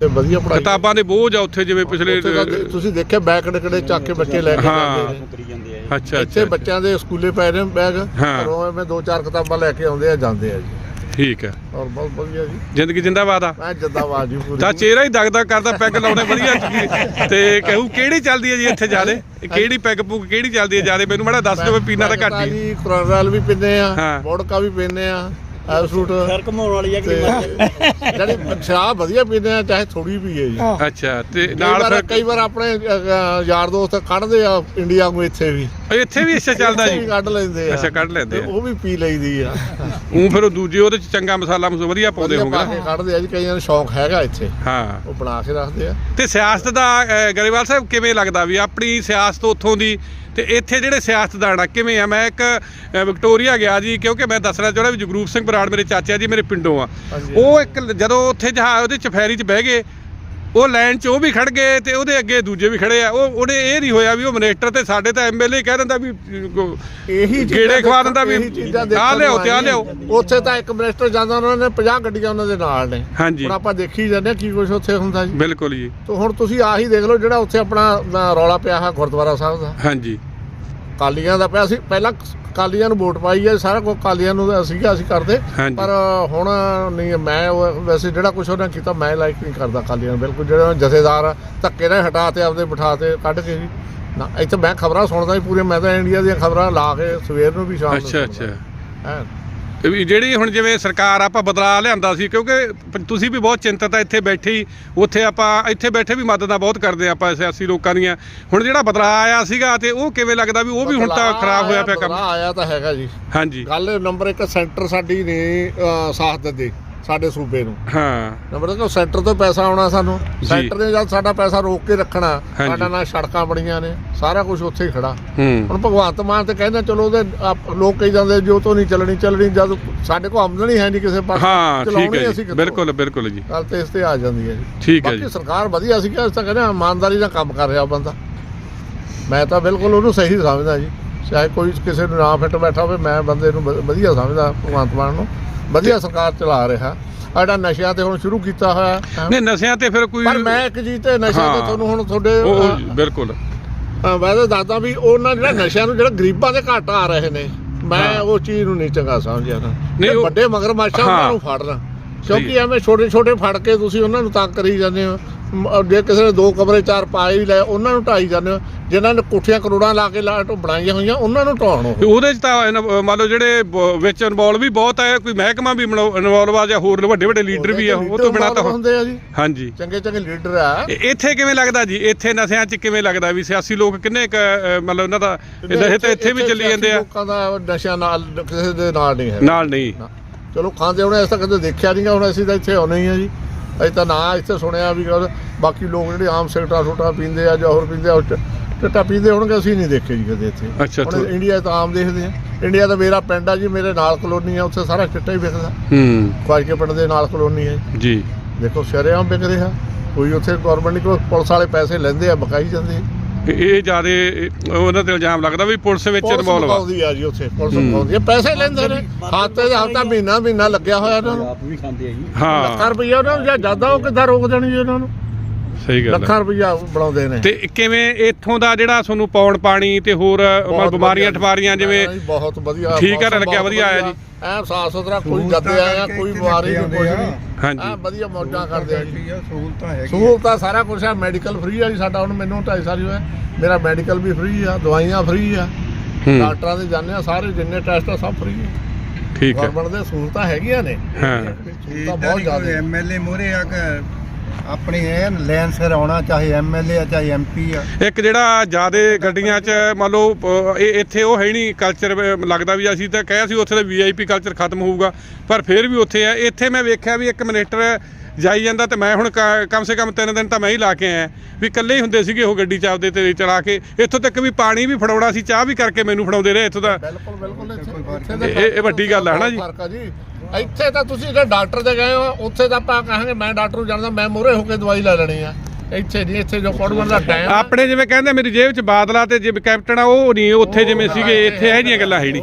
ਤੇ ਵਧੀਆ ਪੜ੍ਹਾਈ ਕਿਤਾਬਾਂ ਦੇ ਬੋਝ ਆ ਉੱਥੇ ਜਿਵੇਂ ਪਿਛਲੇ ਉੱਥੇ ਤਾਂ ਦੇ- ਤੁਸੀਂ ਦੇਖਿਆ ਬੈਗ ਕਿਹੜੇ ਚੱਕ ਕੇ ਬੱਚੇ ਲੈ ਕੇ ਹਾਂ। ਜਾਂਦੇ ਨੇ। ਅੱਛਾ ਇੱਥੇ ਅੱਛਾ ਬੱਚਿਆਂ ਦੇ ਸਕੂਲੇ ਪਏ ਨੇ ਬੈਗ। ਹਾਂ। ਘਰੋਂ ਐਵੇਂ ਦੋ ਚਾਰ ਕਿਤਾਬਾਂ ਲੈ ਕੇ ਆਉਂਦੇ ਆ ਜਾਂਦੇ ਆ ਜੀ। ਠੀਕ ਹੈ। ਔਰ ਬਹੁਤ ਵਧੀਆ ਜੀ। ਜ਼ਿੰਦਗੀ ਜਿੰਦਾਬਾਦ ਆ। ਮੈਂ ਜਿੰਦਾਬਾਦ ਜੀ ਪੂਰੀ। ਤਾਂ ਚਿਹਰਾ ਹੀ ਦਗਦਗ ਕਰਦਾ ਪੈਗ ਲਾਉਣੇ ਵਧੀਆ ਜੀ। ਤੇ ਕਹੂ ਕਿਹੜੀ ਚੱਲਦੀ ਹੈ ਜੀ ਇੱਥੇ ਜਿਆਦੇ ਕਿਹੜੀ ਪੈਗ ਪੁਗ ਕਿਹੜੀ ਚੱਲਦੀ ਹੈ ਜਿਆਦੇ ਮੈਨੂੰ ਮਾੜਾ ਦੱਸ ਦਿਓ ਮੈਂ ਪੀਣਾ ਤਾਂ ਘੱਟ ਹੀ ਜੀ ਕੋਰਨਲ ਵੀ ਪੀਂਦੇ ਆ ਹਾਂ। ਵੋਡਕਾ ਵੀ ਪੀਂਦੇ ਆ। ਐਬਸੂਟ ਸਰ ਘਮਾਉਣ ਵਾਲੀ ਆ ਕਿ ਜਿਹੜੀ ਸ਼ਰਾਬ ਵਧੀਆ ਪੀਂਦੇ ਆ ਚਾਹੇ ਥੋੜੀ ਪੀਏ ਜੀ। ਅੱਛਾ ਤੇ ਨਾਲ ਫਿਰ ਕਈ ਵਾਰ ਆਪਣੇ ਅਹ, ਯਾਰ ਦੋਸਤ ਕੱਢਦੇ ਆ ਇੰਡੀਆ ਨੂੰ ਇੱਥੇ ਵੀ। ਇੱਥੇ ਵੀ ਇਸੇ ਚੱਲਦਾ ਇੱਥੇ ਵੀ ਜੀ ਕੱਢ ਲੈਂਦੇ ਆ। ਅੱਛਾ, ਕੱਢ ਲੈਂਦੇ ਤੇ ਆ। ਉਹ ਵੀ ਪੀ ਲਈਦੀ ਆ। ਉਹ ਫਿਰ ਉਹ ਦੂਜੇ ਉਹਦੇ ਚ ਚੰਗਾ ਮਸਾਲਾ ਮਸੂ ਵਧੀਆ ਪਾਉਂਦੇ ਵਧੀਆ ਪਾ ਹੋਣਗੇ ਕੇ ਕੱਢਦੇ ਆ ਜੀ ਕਈਆਂ ਨੂੰ ਸ਼ੌਂਕ ਹੈਗਾ ਇੱਥੇ। ਹਾਂ। ਉਹ ਬਣਾ ਕੇ ਰੱਖਦੇ ਆ। ਤੇ ਸਿਆਸਤ ਦਾ ਅਹ, ਗਰੇਵਾਲ ਸਾਹਿਬ ਕਿਵੇਂ ਲੱਗਦਾ ਵੀ ਆਪਣੀ ਸਿਆਸਤ ਉੱਥੋਂ ਦੀ ਤੇ ਇੱਥੇ ਜਿਹੜੇ ਸਿਆਸਤਦਾਨ ਆ ਕਿਵੇਂ ਆ? ਮੈਂ ਇੱਕ ਵਿਕਟੋਰੀਆ ਗਿਆ ਜੀ ਕਿਉਂਕਿ ਮੈਂ ਦੱਸਣਾ ਚਾਹੁੰਦਾ ਵੀ ਜਗਰੂਪ ਸਿੰਘ ਬਰਾੜ ਮੇਰੇ ਚਾਚਾ ਜੀ ਮੇਰੇ ਪਿੰਡੋਂ ਆ। ਉਹ ਇੱਕ ਜਦੋਂ ਉੱਥੇ ਜਹਾ ਉਹਦੇ ਚ ਫੈਰੀ ਚ ਬਹਿ ਗਏ ਉਹ ਲਾਈਨ 'ਚ ਉਹ ਵੀ ਖੜ ਗਏ ਤੇ ਉਹਦੇ ਅੱਗੇ ਦੂਜੇ ਵੀ ਖੜੇ ਆ। ਉਹ ਉਹਨੇ ਇਹ ਨਹੀਂ ਹੋਇਆ ਵੀ ਉਹ ਮਿਨਿਸਟਰ ਤੇ ਸਾਡੇ ਤਾਂ ਐਮਐਲਏ ਕਹਿ ਦਿੰਦਾ ਵੀ ਇਹੀ ਗੇੜੇ ਖਵਾ ਦਿੰਦਾ ਵੀ ਲਿਆਓ ਨੂੰ ਤੇ ਆਈਆਂ। ਲਿਆਓ। ਉੱਥੇ ਤਾਂ ਇੱਕ ਮਿਨਿਸਟਰ ਜਾਂਦਾ ਉਹਨਾਂ ਨੇ 50 ਗੱਡੀਆਂ ਉਹਨਾਂ ਦੇ ਨਾਲ ਨੇ। ਹਾਂਜੀ। ਹੁਣ ਆਪਾਂ ਦੇਖੀ ਜਾਂਦੇ ਕੀ ਕੁਝ ਉੱਥੇ ਹੁੰਦਾ ਜੀ। ਬਿਲਕੁਲ ਜੀ। ਤੇ ਹੁਣ ਤੁਸੀਂ ਆਹੀ ਦੇਖ ਲਓ ਜਿਹੜਾ ਉੱਥੇ ਆਪਣਾ ਰੌਲਾ ਪਿਆ ਹੈ ਗੁਰਦੁਆਰਾ ਸਾਹਿਬ ਦਾ। ਹਾਂਜੀ। ਕਾਲੀਆਂ ਦਾ ਪਿਆ ਸੀ। ਪਹਿਲਾਂ ਕਾਲੀਆਂ ਨੂੰ ਵੋਟ ਪਾਈ ਹੈ ਸਾਰਾ ਕੁਝ ਕਾਲੀਆਂ ਨੂੰ ਅਸੀਂ ਅਸੀਂ ਕਰਦੇ। ਪਰ ਹੁਣ ਨਹੀਂ ਮੈਂ ਵੈਸੇ ਜਿਹੜਾ ਕੁਝ ਉਹਨਾਂ ਕੀਤਾ ਮੈਂ ਲਾਈਕ ਨਹੀਂ ਕਰਦਾ ਕਾਲੀਆਂ ਨੂੰ। ਬਿਲਕੁਲ ਜਿਹੜਾ ਜਥੇਦਾਰ ਧੱਕੇ ਨਾਲ ਹਟਾ ਤੇ ਆਪਦੇ ਬਿਠਾ ਤੇ ਕੱਢ ਕੇ ਜੀ। ਨਾ ਇੱਥੇ ਮੈਂ ਖਬਰਾਂ ਸੁਣਦਾ ਹੀ ਪੂਰੇ ਮੈਂ ਤਾਂ ਇੰਡੀਆ ਦੀਆਂ ਖਬਰਾਂ ਲਾ ਕੇ ਸਵੇਰ ਨੂੰ ਵੀ ਸ਼ਾਮ ਨੂੰ ਅੱਛਾ। ਅੱਛਾ। ਵੀ ਜਿਹੜੀ ਹੁਣ ਜਿਵੇਂ ਸਰਕਾਰ ਆਪਾਂ ਬਦਲਾ ਲਿਆਂਦਾ ਸੀ ਕਿਉਂਕਿ ਤੁਸੀਂ ਵੀ ਬਹੁਤ ਚਿੰਤਤ ਆ ਇੱਥੇ ਬੈਠੇ ਹੀ ਉੱਥੇ ਆਪਾਂ ਇੱਥੇ ਬੈਠੇ ਵੀ ਮਦਦਾਂ ਬਹੁਤ ਕਰਦੇ ਆਪਾਂ ਸਿਆਸੀ ਲੋਕਾਂ ਦੀਆਂ। ਹੁਣ ਜਿਹੜਾ ਬਦਲਾ ਆਇਆ ਸੀਗਾ ਤੇ ਉਹ ਕਿਵੇਂ ਲੱਗਦਾ ਵੀ ਉਹ ਵੀ ਹੁਣ ਤਾਂ ਖਰਾਬ ਹੋਇਆ ਪਿਆ ਕੰਮ? ਆਇਆ ਤਾਂ ਹੈਗਾ ਜੀ। ਹਾਂਜੀ। ਗੱਲ ਨੰਬਰ 1 ਸੈਂਟਰ ਸਾਡੀ ਨੇ ਸਾਥ ਦਿੱਤੇ। ਸਾਡੇ ਸੂਬੇ ਨੂੰ। ਹਾਂ। ਨੰਬਰ 1 ਸੈਂਟਰ ਤੋਂ ਪੈਸਾ ਆਉਣਾ ਸਾਨੂੰ। ਸੈਂਟਰ ਨੇ ਜਦ ਸਾਡਾ ਪੈਸਾ ਰੋਕ ਕੇ ਰੱਖਣਾ। ਸਾਡਾ ਨਾਲ ਸੜਕਾਂ ਬਣੀਆਂ ਨੇ ਸਾਰਾ ਕੁਝ ਉੱਥੇ ਹੀ ਖੜਾ। ਹੂੰ। ਹੁਣ ਭਗਵੰਤ ਮਾਨ ਤੇ ਕਹਿੰਦਾ ਚਲੋ ਉਹਦੇ ਲੋਕ ਕਹੀ ਜਾਂਦੇ ਜੋ ਤੋਂ ਨਹੀਂ ਚੱਲਣੀ ਚੱਲਣੀ ਜਦ ਸਾਡੇ ਕੋਲ ਆਮਦਨੀ ਹੈ ਨਹੀਂ ਕਿਸੇ ਪਾਸੇ ਹਾਂ ਠੀਕ ਹੈ ਜੀ? ਬਿਲਕੁਲ ਬਿਲਕੁਲ ਜੀ। ਗੱਲ ਤੇ ਇਸ ਤੇ ਆ ਜਾਂਦੀ ਹੈ ਜੀ। ਠੀਕ ਹੈ ਬਾਕੀ ਜੀ। ਸਰਕਾਰ ਵਧੀਆ ਸੀ ਕਿ ਅਸੀਂ ਤਾਂ ਕਹਿੰਦੇ ਹਾਂ, ਇਮਾਨਦਾਰੀ ਨਾਲ ਕੰਮ ਕਰ ਰਿਹਾ ਬੰਦਾ। ਮੈਂ ਤਾਂ ਬਿਲਕੁਲ ਉਹਨੂੰ ਸਹੀ ਸਮਝਦਾ ਜੀ। ਚਾਹੇ ਕੋਈ ਕਿਸੇ ਨੂੰ ਨਾ ਫਿੱਟ ਬੈਠਾ ਹੋਵੇ ਮੈਂ ਬੰਦੇ ਨੂੰ ਵਧੀਆ ਸਮਝਦਾ ਭਗਵੰਤ ਮਾਨ ਨੂੰ। ਵਧੀਆ ਸਰਕਾਰ ਚਲਾ ਰਿਹਾ ਆੜਾ ਨਸ਼ਿਆਂ ਤੇ ਹੁਣ ਸ਼ੁਰੂ ਕੀਤਾ ਹੋਇਆ ਹੈ। ਨਹੀਂ ਨਸ਼ਿਆਂ ਤੇ ਫਿਰ ਕੋਈ ਪਰ ਮੈਂ ਇੱਕ ਚੀਜ਼ ਤੇ ਨਸ਼ਿਆਂ ਤੇ ਹਾਂ। ਤੁਹਾਨੂੰ ਹੁਣ ਤੁਹਾਡੇ ਉਹ ਬਿਲਕੁਲ ਅ, ਤਾਂ ਦੱਸਦਾ ਵੀ ਉਹਨਾਂ ਜਿਹੜਾ ਨਸ਼ਿਆਂ ਨੂੰ ਜਿਹੜਾ ਗਰੀਬਾਂ ਦੇ ਘਾਟ ਆ ਰਹੇ ਨੇ ਮੈਂ ਹਾਂ। ਉਹ ਚੀਜ਼ ਨੂੰ ਨਹੀਂ ਚੰਗਾ ਸਮਝਿਆ ਨਾ ਨਹੀਂ, ਉਹ- ਵੱਡੇ ਮਗਰਮੱਛ ਉਹਨਾਂ ਹਾਂ। ਨੂੰ ਫੜਨਾ ਕਿਉਂਕਿ ਜੀ। ਐਵੇਂ ਛੋਟੇ ਛੋਟੇ ਫੜ ਕੇ ਤੁਸੀਂ ਉਹਨਾਂ ਨੂੰ ਤੰਗ ਕਰੀ ਜਾਂਦੇ ਹੋ ਮ- ਜੇ ਕਿਸੇ ਨੇ ਦੋ ਕਮਰੇ ਚਾਰ ਪਾਏ ਲੈ ਉਹਨਾਂ ਨੂੰ ਢਾਈ ਜਾਂਦੇ ਹੋ। ਜਿਨ੍ਹਾਂ ਨੇ ਕੋਠੀਆਂ ਕਰੋੜਾਂ ਲਾ ਕੇ ਲਾਟ ਬਣਾਈਆਂ ਹੋਈਆਂ ਉਹਨਾਂ ਨੂੰ ਢਾਉਣ ਉਹ। ਤੇ ਉਹਦੇ ਚ ਤਾਂ ਇਨ- ਮੰਨ ਲਓ ਜਿਹੜੇ ਬ- ਵਿੱਚ ਇਨਵੋਲਵ ਵੀ ਬਹੁਤ ਹੈ ਕੋਈ ਮਹਿਕਮਾ ਵੀ ਇਨਵੋਲਵ ਆ ਜਾਂ ਹੋਰ ਵੱਡੇ ਵੱਡੇ ਲੀਡਰ ਵੀ ਆ ਉਹ ਤੋਂ ਬਿਨਾਂ ਤਾਂ ਹੋ- ਹੁੰਦੇ ਆ ਜੀ। ਹਾਂਜੀ। ਚੰਗੇ ਚੰਗੇ ਲੀਡਰ ਆ। ਇ- ਇੱਥੇ ਕਿਵੇਂ ਲੱਗਦਾ ਜੀ? ਇੱਥੇ ਨਸ਼ਿਆਂ 'ਚ ਕਿਵੇਂ ਲੱਗਦਾ ਵੀ ਸਿਆਸੀ ਲੋਕ ਕਿੰਨੇ ਕੁ, ਅ, ਮਤਲਬ ਉਹਨਾਂ ਦਾ ਨਸ਼ੇ ਤਾਂ ਇੱਥੇ ਵੀ ਚੱਲੀ ਜਾਂਦੇ ਆ। ਲੋਕਾਂ ਦਾ ਨਸ਼ਿਆਂ ਨਾਲ ਕਿਸੇ ਦੇ ਨਾਲ ਨਹੀਂ ਹੈ। ਨਾਲ ਨਹੀਂ। ਨਾ। ਚਲੋ ਖਾਂਦੇ ਹੁਣ ਤਾਂ ਕਦੇ ਦੇਖਿਆ ਨਹੀਂਗਾ ਹੁਣ ਅਸੀਂ ਤਾਂ ਇੱਥੇ ਆਉਣੇ ਹੀ ਆ ਜੀ। ਅਸੀਂ ਤਾਂ ਨਾ ਇੱਥੇ ਸੁਣਿਆ ਵੀ ਬਾਕੀ ਲੋਕ ਜਿਹੜੇ ਆਮ ਸਿਗਰਟਾਂ ਸੁਗਰਟਾਂ ਪੀਂਦੇ ਆ ਜਾਂ ਹੋਰ ਪੀਂਦੇ ਆ ਚਿੱਟਾ ਪੀਂਦੇ ਹੋਣਗੇ ਅਸੀਂ ਨਹੀਂ ਦੇਖੇ ਜੀ ਕਦੇ ਇੱਥੇ। ਅੱਛਾ, ਹੁਣ ਇੰਡੀਆ ਤਾਂ ਆਮ ਦੇਖਦੇ ਆ। ਇੰਡੀਆ ਤਾਂ ਮੇਰਾ ਪਿੰਡ ਆ ਜੀ ਮੇਰੇ ਨਾਲ ਕਲੋਨੀ ਆ ਉੱਥੇ ਸਾਰਾ ਚਿੱਟਾ ਹੀ ਵਿਕਦਾ। ਹੂੰ। ਖਵਾਜਕੇ ਪਿੰਡ ਦੇ ਨਾਲ ਕਲੋਨੀ ਹੈ ਜੀ। ਦੇਖੋ ਸ਼ਰੇਆਮ ਵਿਕ ਰਿਹਾ। ਕੋਈ ਉੱਥੇ ਗਵਰਨਮੈਂਟ ਨਹੀਂ ਕੋਈ ਪੁਲਿਸ ਵਾਲੇ ਪੈਸੇ ਲੈਂਦੇ ਆ ਬਕਾਈ ਜਾਂਦੇ ਆ। ਇਹ- ਜਿਆਦੇ ਉਹਨਾਂ ਤੇ ਇਲਜ਼ਾਮ ਲੱਗਦਾ ਵੀ ਪੁਲਿਸ ਵਿੱਚ ਇਨਵੋਲਵ ਆ। ਆ ਜੀ ਉੱਥੇ ਪੁਲਿਸ ਹੂੰ। ਮੁਕਾਉਂਦੀ ਆ। ਪੈਸੇ ਲੈਂਦੇ ਨੇ ਖਾਤੇ ਦੇ ਹਫਤਾ ਮਹੀਨਾ ਮਹੀਨਾ ਲੱਗਿਆ ਹੋਇਆ ਉਹਨਾਂ ਨੂੰ। ਆਪ ਵੀ ਖਾਂਦੇ ਆ ਜੀ। ਹਾਂ। ਲੱਖਾਂ ਰੁਪਈਆ ਉਹਨਾਂ ਨੂੰ ਜਾਂ ਜ਼ਿਆਦਾ ਉਹ ਕਿੱਦਾਂ ਰੋਕ ਦੇਣੀ ਜੀ ਉਹਨਾਂ ਨੂੰ। ਸਹੀ ਗੱਲ ਹੈ ਲੱਖਾਂ ਰੁਪਈਆ ਬਣਾਉਂਦੇ ਨੇ। ਤੇ ਕਿਵੇਂ ਇੱਥੋਂ ਦਾ ਜਿਹੜਾ ਤੁਹਾਨੂੰ ਪੌਣ ਪਾਣੀ ਤੇ ਹੋਰ ਮਤਲਬ ਬਿਮਾਰੀਆਂ ਠਮਾਰੀਆਂ ਜਿਵੇਂ ਬਹੁਤ ਵਧੀਆ ਠੀਕ ਆ, ਲੱਗਿਆ ਵਧੀਆ ਆਇਆ ਜੀ। ਐ ਸਾਫ਼ ਸੁਥਰਾ ਕੋਈ ਜੱਦੇ ਆਇਆ ਕੋਈ ਬਿਮਾਰੀ ਨਹੀਂ ਕੁਝ ਨਹੀਂ। ਹਾਂਜੀ। ਐ ਵਧੀਆ ਮੌਜਾਂ ਕਰਦੇ ਆ ਜੀ। ਸਹੂਲਤਾਂ ਹੈਗੀਆਂ। ਸਹੂਲਤਾਂ ਸਾਰਾ ਕੁਝ ਹੈ ਮੈਡੀਕਲ ਫ੍ਰੀ ਆ ਜੀ ਸਾਡਾ ਹੁਣ ਮੈਨੂੰ 2.5 ਸਾਲ ਹੋਇਆ ਮੇਰਾ ਮੈਡੀਕਲ ਵੀ ਫ੍ਰੀ ਆ ਦਵਾਈਆਂ ਫ੍ਰੀ ਆ। ਹੂੰ। ਡਾਕਟਰਾਂ ਦੇ ਜਾਂਦੇ ਆ ਸਾਰੇ ਜਿੰਨੇ ਟੈਸਟ ਆ ਸਭ ਫ੍ਰੀ ਆ। ਠੀਕ ਹੈ ਗਵਰਨਮੈਂਟ ਦੇ ਸਹੂਲਤਾਂ ਹੈਗੀਆਂ ਨੇ। ਹਾਂ। ਸਹੂਲਤਾਂ ਬਹੁਤ ਜ਼ਿਆਦਾ। ਐਮਐਲਏ ਮੋਰੇ ਆ ਕੇ ਆਪਣੀ ਐਨ ਲੈਨ ਸਿਰ ਆਉਣਾ ਚਾਹੇ ਐਮਐਲਏ ਆ ਚਾਹੇ ਐਮਪੀ ਆ। ਇੱਕ ਜਿਹੜਾ ਜਿਆਦੇ ਗੱਡੀਆਂ 'ਚ ਮੰਨ ਲਓ ਇਹ ਇੱਥੇ ਉਹ ਹੈ ਨਹੀਂ ਕਲਚਰ ਲੱਗਦਾ ਵੀ ਅਸੀਂ ਤਾਂ ਕਹਿਆ ਸੀ ਉੱਥੇ ਦਾ ਵੀਆਈਪੀ ਕਲਚਰ ਖਤਮ ਹੋਊਗਾ। ਪਰ ਫਿਰ ਵੀ ਉੱਥੇ ਆ ਇੱਥੇ ਮੈਂ ਵੇਖਿਆ ਵੀ ਇੱਕ ਮਿਨਿਸਟਰ ਜਾਈ ਜਾਂਦਾ ਤੇ ਮੈਂ ਹੁਣ ਕ- ਕਮ ਸੇ ਕਮ ਤਿੰਨ ਦਿਨ ਤਾਂ ਮੈਂ ਹੀ ਲਾ ਕੇ ਆਇਆ। ਵੀ ਇਕੱਲੇ ਹੀ ਹੁੰਦੇ ਸੀਗੇ ਉਹ ਗੱਡੀ 'ਚ ਆਪਦੇ ਤੇ ਚਲਾ ਕੇ। ਇੱਥੋਂ ਤੱਕ ਵੀ ਪਾਣੀ ਵੀ ਫੜਾਉਣਾ ਸੀ ਚਾਹ ਵੀ ਕਰਕੇ ਮੈਨੂੰ ਫੜਾਉਂਦੇ ਰਹੇ ਇੱਥੋਂ ਦਾ। ਬਿਲਕੁਲ ਬਿਲਕੁਲ ਇੱਥੇ- ਇੱਥੇ ਇਹ- ਇਹ ਵੱਡੀ ਗੱਲ ਹੈ ਨਾ ਜੀ। ਫ਼ਰਕ ਆ ਜੀ। ਇੱਥੇ ਤਾਂ ਤੁਸੀਂ ਜੇ ਡਾਕਟਰ ਦੇ ਗਏ ਹੋ ਉੱਥੇ ਤਾਂ ਆਪਾਂ ਕਹਾਂਗੇ ਮੈਂ ਡਾਕਟਰ ਨੂੰ ਜਾਣਦਾ ਮੈਂ ਮੋਰੇ ਹੋ ਕੇ ਦਵਾਈ ਲੈ ਲੈਣੀ ਆ। ਇੱਥੇ ਨਹੀਂ ਇੱਥੇ ਜੋ ਪੜਵਣ ਦਾ ਟਾਈਮ ਆਪਣੇ ਜਿਵੇਂ ਕਹਿੰਦੇ ਮੇਰੀ ਜੇਬ 'ਚ ਬਾਦਲਾ ਤੇ ਜਿਵੇਂ ਕੈਪਟਨ ਆ ਉਹ ਨਹੀਂ ਉੱਥੇ ਜਿਵੇਂ ਸੀਗੇ ਇੱਥੇ ਇਹ ਜੀਆਂ ਗੱਲਾਂ ਹੈ ਨਹੀਂ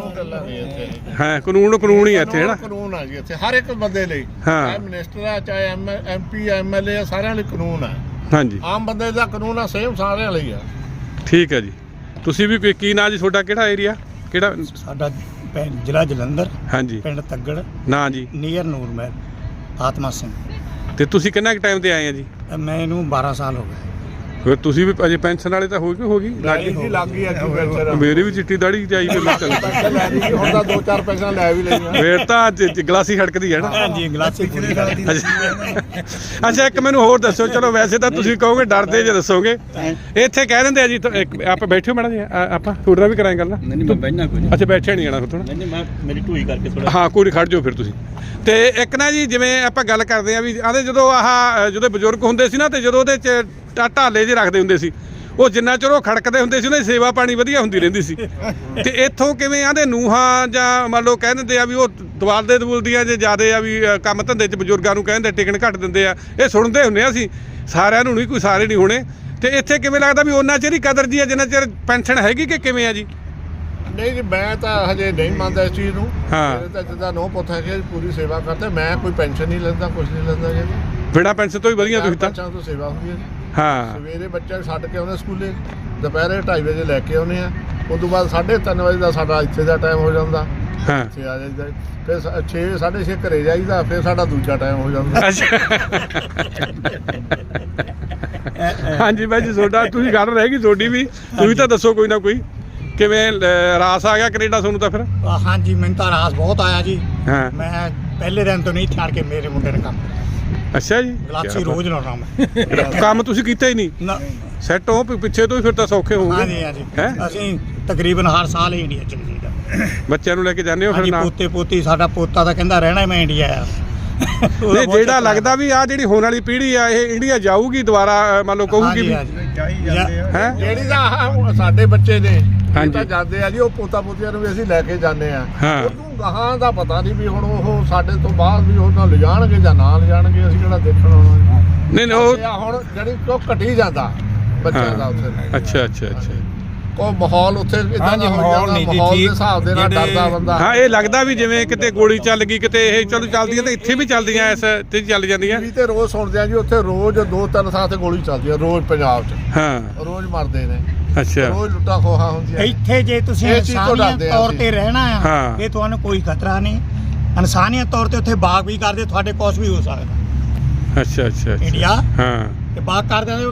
ਹਾਂ ਕਾਨੂੰਨ ਕਾਨੂੰਨ ਹੀ ਆ ਇੱਥੇ ਹੈ ਨਾ ਕਾਨੂੰਨ ਆ ਆ ਜੀ ਇੱਥੇ ਹਰ ਇੱਕ ਬੰਦੇ ਲਈ। ਹਾਂ। ਚਾਹੇ ਮਿਨਿਸਟਰ ਆ ਚਾਹੇ ਐਮਪੀ ਐਮਐਲਏ ਆ ਸਾਰਿਆਂ ਲਈ ਕਾਨੂੰਨ ਹੈ ਹਾਂਜੀ। ਆਮ ਬੰਦੇ ਦਾ ਕਾਨੂੰਨ ਆ ਸੇਮ ਸਾਰਿਆਂ ਲਈ ਆ। ਠੀਕ ਹੈ ਜੀ। ਤੁਸੀਂ ਵੀ ਕੋਈ ਕੀ ਨਾਂ ਜੀ ਤੁਹਾਡਾ ਕਿਹੜਾ ਏਰੀਆ ਕਿਹੜਾ? ਸਾਡਾ ਪਿੰਡ ਜ਼ਿਲ੍ਹਾ ਜਲੰਧਰ ਹਾਂਜੀ। ਪਿੰਡ ਤੱਗੜ ਨਾਂ ਜੀ। ਨੀਅਰ ਨੂਰਮਹਿਲ ਆਤਮਾ ਸਿੰਘ। ਤੇ ਤੁਸੀਂ ਕਿੰਨਾ ਕੁ ਟਾਈਮ ਤੇ ਆਏ ਆ ਜੀ? ਤੇ ਮੈਨੂੰ 12 ਸਾਲ ਹੋ ਗਏ। ਫਿਰ ਤੁਸੀਂ ਵੀ ਅਜੇ ਪੈਨਸ਼ਨ ਵਾਲੇ ਤਾਂ ਹੋ ਗਏ ਹੋ ਗਈ? ਲੱਗ ਜੀ ਲੱਗ ਗਈ ਅੱਜ ਪੈਨਸ਼ਨ। ਮੇਰੀ ਵੀ ਚਿੱਟੀ ਦਾੜੀ ਚਾਈ ਤੇ ਮੈਂ ਚੱਲ ਹੁਣ ਤਾਂ ਦੋ ਚਾਰ ਪੈਸਾ ਲੈ ਵੀ ਲਈਆਂ। ਫੇਰ ਤਾਂ ਅੱਜ ਜ- ਗਲਾਸੀ ਖੜਕਦੀ ਹੈ ਨਾ। ਹਾਂਜੀ ਗਲਾਸੀ ਪੂਰੀ ਕਰ ਅੱਛਾ। ਇੱਕ ਮੈਨੂੰ ਹੋਰ ਦੱਸੋ ਚਲੋ ਵੈਸੇ ਤਾਂ ਤੁਸੀਂ ਕਹੋਗੇ ਡਰਦੇ ਜੇ ਦੱਸੋਗੇ। ਇੱਥੇ ਕਹਿ ਦਿੰਦੇ ਆ ਜੀ ਆਪਾਂ ਬੈਠੇ ਹੋ ਮੈਡਮ ਜੀ ਆਪਾਂ ਤੁਹਾਡਾ ਵੀ ਕਰਾਂਗੇ ਗੱਲ ਨਾ। ਨਹੀਂ ਮੈਂ ਬੈਠਣਾ ਕੋਈ ਨਹੀਂ ਅੱਛਾ ਬੈਠੇ ਨਹੀਂ ਜਾਣਾ ਫਿਰ ਤੁਹਾਨੂੰ ਨਹੀਂ ਮੈਂ ਮੇਰੀ ਢੂਈ ਕਰਕੇ ਥੋੜਾ ਹਾਂ ਕੋਈ ਖੜ ਜਾਓ ਫਿਰ ਤੁਸੀਂ। ਤੇ ਇੱਕ ਨਾ ਜੀ ਜਿਵੇਂ ਆਪਾਂ ਗੱਲ ਕਰਦੇ ਆ ਵੀ ਆਂਦੇ ਜਦੋਂ ਆਹ ਜਦੋਂ ਬਜ਼ੁਰਗ ਹੁੰਦੇ ਸੀ ਨਾ ਤੇ ਜਦੋਂ ਉਹਦੇ ਚ ਢਾਲੇ ਜੇ ਰੱਖਦੇ ਹੁੰਦੇ ਸੀ। ਉਹ ਜਿੰਨਾ ਚਿਰ ਉਹ ਖੜਕਦੇ ਹੁੰਦੇ ਸੀ ਉਹਨਾਂ ਦੀ ਸੇਵਾ ਪਾਣੀ ਵਧੀਆ ਹੁੰਦੀ ਰਹਿੰਦੀ ਸੀ। ਤੇ ਇੱਥੋਂ ਕਿਵੇਂ ਆਂਦੇ ਨੂਹਾਂ ਜਾਂ ਮੰਨ ਲਓ ਕਹਿ ਦਿੰਦੇ ਆ ਵੀ ਉਹ ਦਵਾਲਦੇ ਦਵੁਲਦੀਆਂ ਜੇ ਜ਼ਿਆਦੇ ਆ ਵੀ ਕੰਮ ਧੰਦੇ ਚ ਬਜ਼ੁਰਗਾਂ ਨੂੰ ਕਹਿੰਦੇ ਟਿਕਣ ਘੱਟ ਦਿੰਦੇ ਆ। ਇਹ ਸੁਣਦੇ ਹੁੰਦੇ ਆ ਅਸੀਂ। ਸਾਰਿਆਂ ਨੂੰ ਨਹੀਂ ਕੋਈ ਸਾਰੇ ਨਹੀਂ ਹੋਣੇ। ਤੇ ਇੱਥੇ ਕਿਵੇਂ ਲੱਗਦਾ ਵੀ ਉਹਨਾਂ ਚਿਰ ਹੀ ਕਦਰ ਜੀ ਆ ਜਿੰਨਾ ਚਿਰ ਪੈਨਸ਼ਨ ਹੈਗੀ ਕਿ ਕਿਵੇਂ ਆ ਜੀ? ਨਹੀਂ ਜੀ ਮੈਂ ਤਾਂ ਹਜੇ ਨਹੀਂ ਮੰਨਦਾ ਇਸ ਚੀਜ਼ ਨੂੰ। ਹਾਂ। ਤਾਂ ਜਿੱਦਾਂ ਨੋ ਪੁੱਤ ਹੈਗੇ ਪੂਰੀ ਸੇਵਾ ਕਰਦੇ। ਮੈਂ ਕੋਈ ਪੈਨਸ਼ਨ ਨਹੀਂ ਲੈਂਦਾ ਕੁਝ ਨਹੀਂ ਲੈਂਦਾ ਜੀ। ਬਿਨਾਂ ਪੈਨਸ਼ਨ ਤੋਂ ਹੀ ਵਧੀਆ ਤੁਸੀਂ ਤਾਂ। ਬੱਚਿਆਂ ਤੋਂ ਸੇਵਾ ਹੁੰਦੀ ਹੈ ਜੀ। ਹਾਂ। ਸਵੇਰੇ ਬੱਚਿਆਂ ਨੂੰ ਛੱਡ ਕੇ ਆਉਂਦੇ ਸਕੂਲੇ ਦੁਪਹਿਰੇ 2:30 ਵਜੇ ਲੈ ਕੇ ਆਉਂਦੇ ਆ। ਉਸ ਤੋਂ ਬਾਅਦ 3:30 ਵਜੇ ਦਾ ਸਾਡਾ ਇੱਥੇ ਦਾ ਟਾਈਮ ਹੋ ਜਾਂਦਾ। ਹਾਂ। ਇੱਥੇ ਆ ਜਾਈਦਾ। ਫਿਰ 6 6:30 ਘਰੇ ਜਾਈਦਾ ਫਿਰ ਸਾਡਾ ਦੂਜਾ ਟਾਈਮ ਹੋ ਜਾਂਦਾ। ਹਾਂਜੀ ਬਾਈ ਜੀ ਤੁਹਾਡਾ ਤੁਸੀਂ ਗੱਲ ਰਹਿ ਗਈ ਤੁਹਾਡੀ ਵੀ। ਤੁਸੀਂ ਤਾਂ ਦੱਸੋ ਕੋਈ ਨਾ ਕੋਈ। ਕਿਵੇਂ ਰਾਸ ਆ ਗਿਆ ਕੈਨੇਡਾ ਤੁਹਾਨੂੰ ਤਾਂ ਫਿਰ? ਹਾਂਜੀ ਮੈਨੂੰ ਤਾਂ ਰਾਸ ਬਹੁਤ ਆਇਆ ਜੀ। ਹਾਂ। ਮੈਂ ਪਹਿਲੇ ਦਿਨ ਤੋਂ ਨਹੀਂ ਛੱਡ ਕੇ ਮੇਰੇ ਮੁੰਡੇ ਨੇ ਕੰਮ ਅੱਛਾ ਜੀ? ਗਲਾਸੀ ਕਿਆ ਰੋਜ਼ ਲਾਉਣਾ ਮੈਂ। ਬਾਤ। ਕੰਮ ਤੁਸੀਂ ਕੀਤਾ ਹੀ ਨਹੀਂ? ਨਾ। ਸੈੱਟ ਹੋ ਪਿੱਛੇ ਤੋਂ ਹੀ ਫਿਰ ਤਾਂ ਸੌਖੇ ਹੋਵੋਗੇ ਹਾਂਜੀ ਹਾਂਜੀ। ਹੈਂ? ਅਸੀਂ ਤਕਰੀਬਨ ਹਰ ਸਾਲ ਹੀ ਇੰਡੀਆ ਚਲੇ ਜਾਈਦਾ। ਬੱਚਿਆਂ ਨੂੰ ਲੈ ਕੇ ਜਾਂਦੇ ਹੋ ਫਿਰ ਹਾਂਜੀ ਪੋਤੇ ਪੋਤੀ ਸਾਡਾ ਪੋਤਾ ਤਾਂ ਕਹਿੰਦਾ ਰਹਿਣਾ ਹੀ ਮੈਂ ਇੰਡੀਆ ਆ ਉਹਦਾ ਨਹੀਂ ਬਹੁਤ ਜਿਹੜਾ ਚੱਕਰ ਲੱਗਦਾ ਵੀ ਆ ਜਿਹੜੀ ਹੋਣ ਵਾਲੀ ਪੀੜ੍ਹੀ ਆ ਇਹ ਇੰਡੀਆ ਜਾਊਗੀ ਦੁਬਾਰਾ ਮੰਨ ਲਓ ਕਹੂਗੀ ਹਾਂਜੀ ਵੀ ਹਾਂਜੀ। ਜਾਈ ਜਾਂਦੇ ਆ। ਹੈ? ਜਿਹੜੀ ਆਹ ਸਾਡੇ ਬੱਚੇ ਨੇ ਹਾਂਜੀ। ਤਾਂ ਜਾਂਦੇ ਆ ਜੀ ਉਹ ਪੋਤਾ ਪੋਤੀਆਂ ਨੂੰ ਵੀ ਅਸੀਂ ਲੈ ਕੇ ਜਾਂਦੇ ਆ। ਹਾਂ। ਉਹਨੂੰ ਗਾਹਾਂ ਦਾ ਪਤਾ ਨਹੀਂ ਵੀ ਹੁਣ ਉਹ ਸਾਡੇ ਤੋਂ ਬਾਅਦ ਵੀ ਉਹਨਾਂ ਲਿਜਾਣਗੇ ਜਾਂ ਨਾ ਲਿਜਾਣਗੇ ਅਸੀਂ ਕਿਹੜਾ ਦੇਖਣ ਆਉਣਾ ਨਹੀਂ ਨਹੀਂ ਉਹ ਤੇ ਆਹ ਹੁਣ ਜਿਹੜੀ ਉਹ ਘਟੀ ਜਾਂਦਾ ਬੱਚਿਆਂ ਦਾ ਉੱਥੇ। ਅੱਛਾ ਅੱਛਾ ਅੱਛਾ। ਉਹ ਮਾਹੌਲ ਉੱਥੇ ਇਦਾਂ ਹਾਂਜੀ, ਦਾ ਹੋ ਮਾਹੌਲ ਜਾਂਦਾ ਨਹੀਂ ਜੀ, ਮਾਹੌਲ ਦੇ ਠੀਕ। ਹਿਸਾਬ ਦੇ ਨਾਲ ਜਿਹੜੇ- ਡਰਦਾ ਬੰਦਾ। ਹਾਂ ਇਹ ਲੱਗਦਾ ਵੀ ਜਿਵੇਂ ਕਿਤੇ ਗੋਲੀ ਚੱਲ ਗਈ ਕਿਤੇ ਇਹ ਚਲੋ ਚੱਲਦੀਆਂ ਤਾਂ ਇੱਥੇ ਵੀ ਚੱਲਦੀਆਂ ਐਸ ਤੇ ਚੱਲ ਜਾਂਦੀਆਂ। ਵੀ ਤੇ ਰੋਜ਼ ਸੁਣਦੇ ਆ ਜੀ ਉੱਥੇ ਰੋਜ਼ ਦੋ ਤਿੰਨ ਥਾਂ ਤੇ ਗੋਲੀ ਚੱਲਦੀ ਆ ਰੋਜ਼ ਪੰਜਾਬ 'ਚ। ਹਾਂ। ਰੋਜ਼ ਮਰਦੇ ਨੇ। ਅੱਛਾ। ਰੋਜ਼ ਲੁੱਟਾ ਖੋਹਾ ਹੁੰਦੀਆਂ। ਇੱਥੇ ਜੇ ਤੁਸੀਂ ਇਹ ਚੀਜ਼ ਤੋਂ ਇਨਸਾਨੀਅਤ ਡਰਦੇ ਆ ਤੌਰ ਅਸੀਂ। ਤੇ ਰਹਿਣਾ ਆ ਹਾਂ। ਇਹ ਤੁਹਾਨੂੰ ਕੋਈ ਖਤਰਾ ਨਹੀਂ। ਇਨਸਾਨੀਅਤ ਤੌਰ ਤੇ ਉੱਥੇ ਬਾਗ ਵੀ ਕਰਦੇ ਤੁਹਾਡੇ ਕੁਛ ਵੀ ਹੋ ਸਕਦਾ। ਅੱਛਾ ਅੱਛਾ ਅੱਛਾ। ਇੰਡੀਆ ਹਾਂ। ਤੇ ਬਾਗ ਕਰਦੇ ਨੇ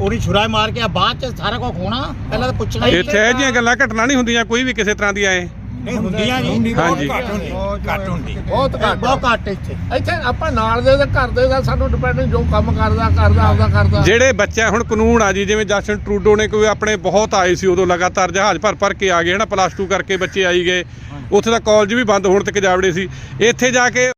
ਉਹਦੀ ਛੁਰਾ ਮਾਰ ਕੇ ਆ ਬਾਅਦ ਚ ਸਾਰਾ ਕੁਝ ਹੋਣਾ ਪਹਿਲਾਂ ਤਾਂ ਪੁੱਛਣਾ ਹੀ ਇੱਥੇ ਇਹ ਜੀਆਂ ਗੱਲਾਂ ਘਟਨਾ ਨਹੀਂ ਹੁੰਦੀਆਂ ਕੋਈ ਵੀ ਕਿਸੇ ਤਰ੍ਹਾਂ ਦੀਆਂ ਐ ਨਹੀਂ ਹੁੰਦੀਆਂ ਜੀ ਹਾਂਜੀ। ਘੱਟ ਹੁੰਦੀ। ਘੱਟ ਹੁੰਦੀ। ਬਹੁਤ ਘੱਟ। ਬਹੁਤ ਘੱਟ ਇੱਥੇ। ਇੱਥੇ ਆਪਾਂ ਨਾਲ ਦੇ ਤੇ ਘਰ ਦੇ ਦਾ ਸਾਨੂੰ ਡਿਪੈਂਡ ਜੋ ਕੰਮ ਕਰਦਾ ਕਰਦਾ ਆਪਦਾ ਕਰਦਾ। ਜਿਹੜੇ ਬੱਚਾ ਹੁਣ ਕਾਨੂੰਨ ਆ ਜੀ ਜਿਵੇਂ ਜਸਟਨ ਟਰੂਡੋ ਨੇ ਕੋਈ ਆਪਣੇ ਬਹੁਤ ਆਏ ਸੀ ਉਦੋਂ ਲਗਾਤਾਰ ਜਹਾਜ਼ ਭਰ ਭਰ ਕੇ ਆ ਗਏ ਹਨਾ ਪਲੱਸ 2 ਕਰਕੇ ਬੱਚੇ ਆਈ ਗਏ। ਉੱਥੇ ਦਾ ਕਾਲਜ ਵੀ ਬੰਦ ਹੋਣ ਤੱਕ ਜਾਵੜੇ ਸੀ। ਇੱਥੇ ਜਾ ਕੇ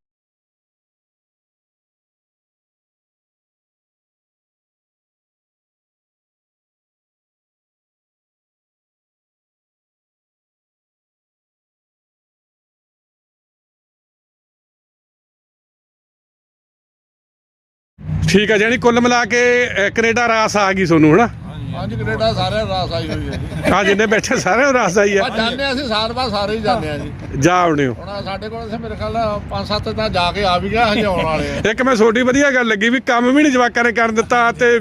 ਠੀਕ ਆ ਜਾਨੀ ਕੁੱਲ ਮਿਲਾ ਕੇ ਕੈਨੇਡਾ ਰਾਸ ਆ ਗਈ ਤੁਹਾਨੂੰ ਹਨਾ? ਹਾਂਜੀ ਕੈਨੇਡਾ ਸਾਰਿਆਂ ਰਾਸ ਆਈ ਹੋਈ ਹੈ ਜੀ। ਆ ਜਿੰਨੇ ਬੈਠੇ ਸਾਰਿਆਂ ਨੂੰ ਰਾਸ ਆਈ ਆ। ਆ ਜਾਂਦੇ ਹਾਂ ਅਸੀਂ ਸਾਲ ਬਾਅਦ ਸਾਰੇ ਹੀ ਜਾਂਦੇ ਆ ਜੀ। ਜਾ ਆਉਣੇ ਹੋ। ਹੁਣ ਆਹ ਸਾਡੇ ਕੋਲ ਇੱਥੇ ਮੇਰੇ ਖਿਆਲ ਨਾਲ ਪੰਜ ਸੱਤ ਤਾਂ ਜਾ ਕੇ ਆ ਵੀ ਗਿਆ ਹਜੇ ਆਉਣ ਵਾਲੇ ਆ। ਇੱਕ ਮੈਂ ਤੁਹਾਡੀ ਵਧੀਆ ਗੱਲ ਲੱਗੀ ਵੀ ਕੰਮ ਵੀ ਨਹੀਂ ਜਵਾਕਾਂ ਨੇ ਕਰਨ ਦਿੱਤਾ ਤੇ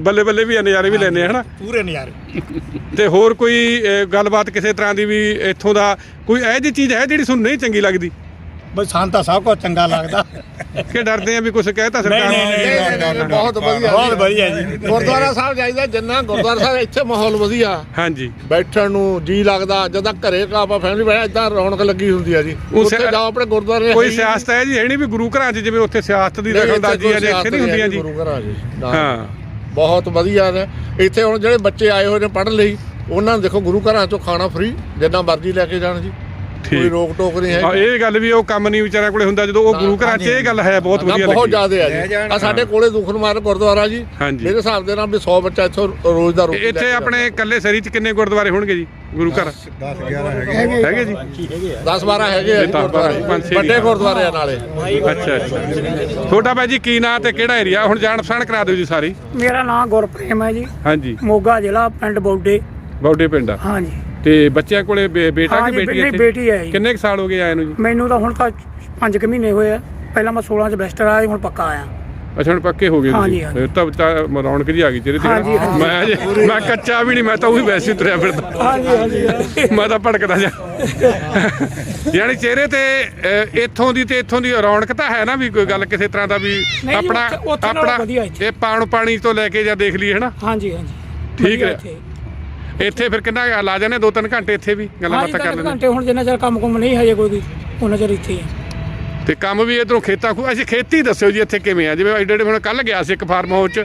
ਬੱਲੇ ਬੱਲੇ ਵੀ ਨਜ਼ਾਰੇ ਵੀ ਲੈਣੇ ਹਨਾ? ਪੂਰੇ ਨਜ਼ਾਰੇ। ਤੇ ਹੋਰ ਕੋਈ ਗੱਲਬਾਤ ਕਿਸੇ ਤਰ੍ਹਾਂ ਦੀ ਵੀ ਇੱਥੋਂ ਦਾ ਕੋਈ ਇਹੋ ਜਿਹੀ ਚੀਜ਼ ਹੈ ਜਿਹੜੀ ਤੁਹਾਨੂੰ ਨਹੀਂ ਚੰਗੀ ਲੱਗਦੀ? ਬਸ ਸਾਨੂੰ ਤਾਂ ਸਭ ਕੁਝ ਚੰਗਾ ਲੱਗਦਾ। ਕਿ ਡਰਦੇ ਆ ਵੀ ਕੁਝ ਕਹਿਤਾ ਸਰਕਾਰ ਨਹੀਂ, ਨੇ ਨਹੀਂ, ਨਹੀਂ, ਨਹੀਂ, ਨਹੀਂ, ਬਹੁਤ ਵਧੀਆ ਬਹੁਤ। ਵਧੀਆ ਜੀ। ਗੁਰਦੁਆਰਾ ਸਾਹਿਬ ਜਾਈਦਾ ਜਿੰਨਾ ਗੁਰਦੁਆਰਾ ਸਾਹਿਬ ਇੱਥੇ ਮਾਹੌਲ ਵਧੀਆ। ਹਾਂਜੀ। ਬੈਠਣ ਨੂੰ ਜੀ ਲੱਗਦਾ ਜਦੋਂ ਘਰੇ ਕਾ ਆਪਾਂ ਫੈਮਿਲੀ ਬੈਠਾ ਇਦਾਂ ਰੌਣਕ ਲੱਗੀ ਹੁੰਦੀ ਆ ਜੀ। ਉਹ ਉੱਥੇ ਸਿਆ- ਜਾਓ ਆਪਣੇ ਗੁਰਦੁਆਰੇ ਕੋਈ ਸਿਆਸਤ ਹੈ ਜੀ ਹੈ ਨਹੀਂ ਵੀ ਗੁਰੂ ਘਰਾਂ 'ਚ ਜਿਵੇਂ ਉੱਥੇ ਸਿਆਸਤ ਦੀ ਦਖਲਅੰਦਾਜ਼ੀ ਹੈ ਜੇ ਇੱਥੇ ਨਹੀਂ ਹੁੰਦੀਆਂ ਜੀ। ਗੁਰੂ ਘਰਾਂ ਜੀ ਨਾ। ਹਾਂ। ਬਹੁਤ ਵਧੀਆ ਨੇ। ਇੱਥੇ ਹੁਣ ਜਿਹੜੇ ਬੱਚੇ ਆਏ ਹੋਏ ਨੇ ਪੜ੍ਹਨ ਲਈ ਉਹਨਾਂ ਨੂੰ ਦੇਖੋ ਗੁਰੂ ਘਰਾਂ ਚੋਂ ਖਾਣਾ ਫ੍ਰੀ ਜਿੰਨਾ ਮਰਜ਼ੀ ਲੈ ਕੇ ਜਾਣ ਜੀ। ਕੋਈ ਠੀਕ। ਰੋਕ ਟੋਕ ਨਹੀਂ ਆ ਹੈ ਇਹ ਗੱਲ ਵੀ ਉਹ ਕੰਮ ਨਹੀਂ ਵਿਚਾਰਿਆਂ ਕੋਲੇ ਹੁੰਦਾ ਜਦੋਂ ਉਹ ਗੁਰੂ ਘਰਾਂ 'ਚ ਇਹ ਗੱਲ ਹੈ ਬਹੁਤ ਵਧੀਆ ਬਹੁਤ ਲੱਗੀ। ਜ਼ਿਆਦਾ ਹੈ ਜੀ। ਆ ਸਾਡੇ ਕੋਲੇ ਦੁਖਨਮਾਰ ਗੁਰਦੁਆਰਾ ਜੀ। ਹਾਂਜੀ। ਮੇਰੇ ਹਿਸਾਬ ਦੇ ਨਾਲ ਵੀ 100 ਬੱਚਾ ਇੱਥੋਂ ਰੋਜ਼ ਦਾ ਰੋਟੀ ਲੈ ਇੱਥੇ ਆਪਣੇ ਇਕੱਲੇ ਸਰੀ 'ਚ ਕਿੰਨੇ ਗੁਰਦੁਆਰੇ ਹੋਣਗੇ ਜੀ ਗੁਰੂ ਘਰ? 10 11 ਹੈਗੇ ਹੈਗੇ ਜੀ। ਜਾਂਦਾ। 10 12 ਹੈਗੇ ਆ ਜੀ ਦਸ ਬਾਰਾਂ, ਗੁਰਦੁਆਰੇ। ਛੇ ਵੱਡੇ। ਗੁਰਦੁਆਰੇ ਆ ਨਾਲੇ। ਅੱਛਾ ਅੱਛਾ। ਤੁਹਾਡਾ ਬਾਈ ਜੀ ਕੀ ਨਾਂ ਤੇ ਕਿਹੜਾ ਏਰੀਆ ਹੁਣ ਜਾਣ ਪਛਾਣ ਕਰਾ ਦਿਓ ਜੀ ਸਾਰੀ। ਮੇਰਾ ਨਾਮ ਗੁਰਪ੍ਰੇਮ ਹੈ ਜੀ। ਹਾਂਜੀ। ਮੋਗਾ ਜ਼ਿਲ੍ਹਾ ਪਿੰਡ ਬੌਡੇ। ਬੌਡੇ ਪਿੰਡ ਆ। ਹਾਂਜੀ। ਤੇ ਬੱਚਿਆਂ ਕੋਲੇ ਬੇ- ਬੇਟਾ ਕਿ ਹਾਂਜੀ, ਬੇਟੀ ਨਹੀਂ? ਬੇਟੀ ਹੈ ਜੀ। ਕਿੰਨੇ ਕੁ ਸਾਲ ਹੋ ਗਏ ਆਏ ਨੂੰ ਜੀ ਮੈਨੂੰ ਤਾਂ ਹੁਣ ਤਾਂ 5 ਕੁ ਮਹੀਨੇ ਹੋਏ ਆ ਪਹਿਲਾਂ ਮੈਂ 16 ਚ ਬੈਸਟਰ ਆਇਆ ਹੁਣ ਪੱਕਾ ਆਇਆ ਅੱਛਾ ਹੁਣ ਪੱਕੇ ਹੋ ਗਏ ਹਾਂਜੀ। ਫਿਰ ਤਾਂ ਰੌਣਕ ਜੀ ਆ ਗਈ ਤੇਰੇ ਤੇ ਹਾਂਜੀ, ਹਾਂਜੀ। ਮੈਂ ਅਜੇ- ਮੈਂ ਕੱਚਾ ਵੀ ਨਹੀਂ ਮੈਂ ਤਾਂ ਉਹੀ ਵੈਸੇ ਹੀ ਤੁਰਿਆ ਫਿਰਦਾ ਹਾਂਜੀ ਹਾਂਜੀ ਮੈਂ ਤਾਂ ਭੜਕਦਾ ਜਾ ਯਾਨੀ ਚਿਹਰੇ ਤੇ ਅਹ, ਇੱਥੋਂ ਦੀ ਤੇ ਇੱਥੋਂ ਦੀ ਰੌਣਕ ਤਾਂ ਹੈ ਨਾ ਵੀ ਕੋਈ ਗੱਲ ਕਿਸੇ ਤਰ੍ਹਾਂ ਦਾ ਵੀ ਨਹੀਂ ਜੀ, ਆਪਣਾ ਉੱਥੇ- ਉੱਥੇ ਨਾਲੋਂ ਵਧੀਆ ਇੱਥੇ। ਇਹ ਪਾਣ ਪਾਣੀ ਤੋਂ ਲੈ ਕੇ ਜਾਂ ਦੇਖ ਲਈ ਹੈ ਨਾ ਹਾਂਜੀ ਹਾਂਜੀ ਠੀਕ ਵਧੀਆ ਹੈ। ਇੱਥੇ। ਇੱਥੇ ਫਿਰ ਕਿੰਨਾ ਲਾ ਜਾਂਦੇ ਦੋ ਤਿੰਨ ਘੰਟੇ ਇੱਥੇ ਵੀ ਗੱਲਾਂ ਬਾਤਾਂ ਕਰ ਲੈਂਦੇ ਘੰਟੇ ਹੁਣ ਜਿੰਨਾ ਚਿਰ ਕੰਮ ਕੁਮ ਨਹੀਂ ਹਜੇ ਕੋਈ ਵੀ ਉਹਨਾਂ ਚਿਰ ਇੱਥੇ ਹੀ ਆ। ਤੇ ਕੰਮ ਵੀ ਇਧਰੋਂ ਖੇਤਾਂ ਖੂ ਅਸੀਂ ਖੇਤੀ ਦੱਸਿਓ ਜੀ ਇੱਥੇ ਕਿਵੇਂ ਆ? ਜਿਵੇਂ ਐਡੇ ਐਡੇ ਹੁਣ ਕੱਲ ਗਿਆ ਸੀ ਇੱਕ ਫਾਰਮ ਹਾਊਸ 'ਚ।